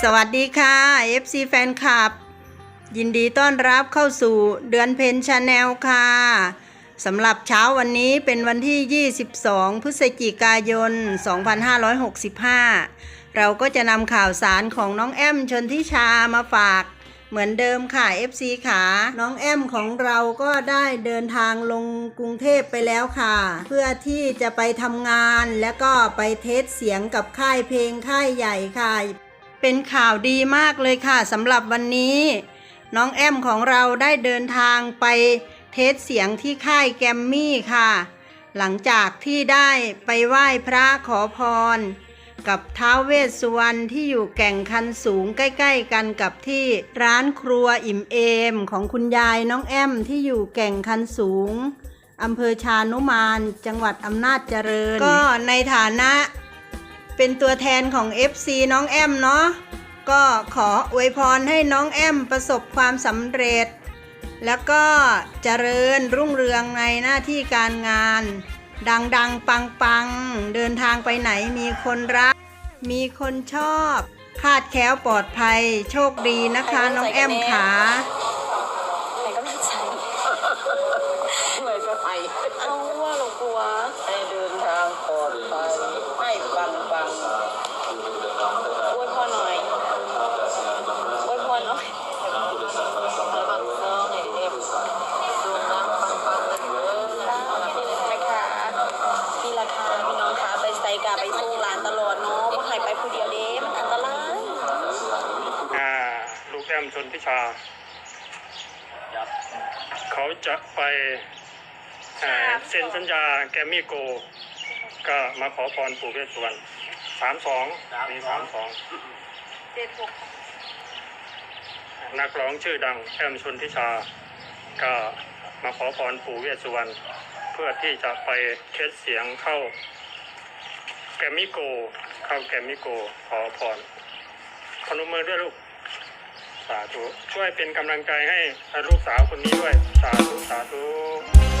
สวัสดีค่ะ FC แฟนคลับ ยินดีต้อนรับเข้าสู่เดือนเพนชาแนลค่ะสำหรับเช้าวันนี้เป็นวันที่ 22 พฤศจิกายน 2565 เราก็จะนำข่าวสารของน้องแอมชนทิชามาฝาก เหมือนเดิมค่ะ FC ขาน้องแอมของเราก็ได้เดินทางลงกรุงเทพไปแล้วค่ะ เพื่อที่จะไปทำงานแล้วก็ไปเทสเสียงกับค่ายเพลงค่ายใหญ่ค่ะ เป็นข่าวดีมากเลยค่ะสำหรับวันนี้ น้องแอมของเราได้เดินทางไปเทสเสียงที่ค่ายแกมมี่ค่ะ หลังจากที่ได้ไปไหว้พระขอพร กับท้าวเวสสุวรรณที่อยู่แก่งคันสูงใกล้ๆกันกับที่ร้านครัวอิ่มเอม ของคุณยายน้องแอมที่อยู่แก่งคันสูงอำเภอชานุมาน จังหวัดอำนาจเจริญ ก็ในฐานะ เป็นตัวแทนของ FC น้องแอมเนาะก็ขออวยพรให้น้องแอมประสบความสำเร็จ แล้วก็เจริญรุ่งเรืองในหน้าที่การงาน ดังๆ ปังๆ เดินทางไปไหนมีคนรัก มีคนชอบ คาดแคล้วปลอดภัย โชคดีนะคะ น้องแอมขา ไหนก็ไม่ใช่ ไม่ก็ไป เอาว่าเรากลัว ให้เดินทางปลอดภัยให้ปังปัง อวยพรหน่อยอวยพรหน่อย แล้วก็น้องให้เอฟดูน้ำปังปังเลยเด้อ นะคะนี่ราคาพี่น้องคะ ไปใส่กาไปสู้ร้านตลอดเนาะว่าใครไปผู้เดียวเด้มันอันตราย อ่าลูกแอมชนพิชา เขาจะไปอ่าเซ็นสัญญาแกรมมี่โกก็มาขอพรปู่เวสสุวรรณสามสองมีสามสอง เจ็ดหกนักร้องชื่อดังแอมชนทิชา ก็มาขอพรปู่เวสสุวรรณเพื่อที่จะไปเทสเสียงเข้าแกรมมี่โกเข้าแกรมมี่โก ขอพรพนมมือด้วยลูก สาธุ ช่วยเป็นกำลังใจให้ลูกสาวคนนี้ด้วย สาธุ สาธุ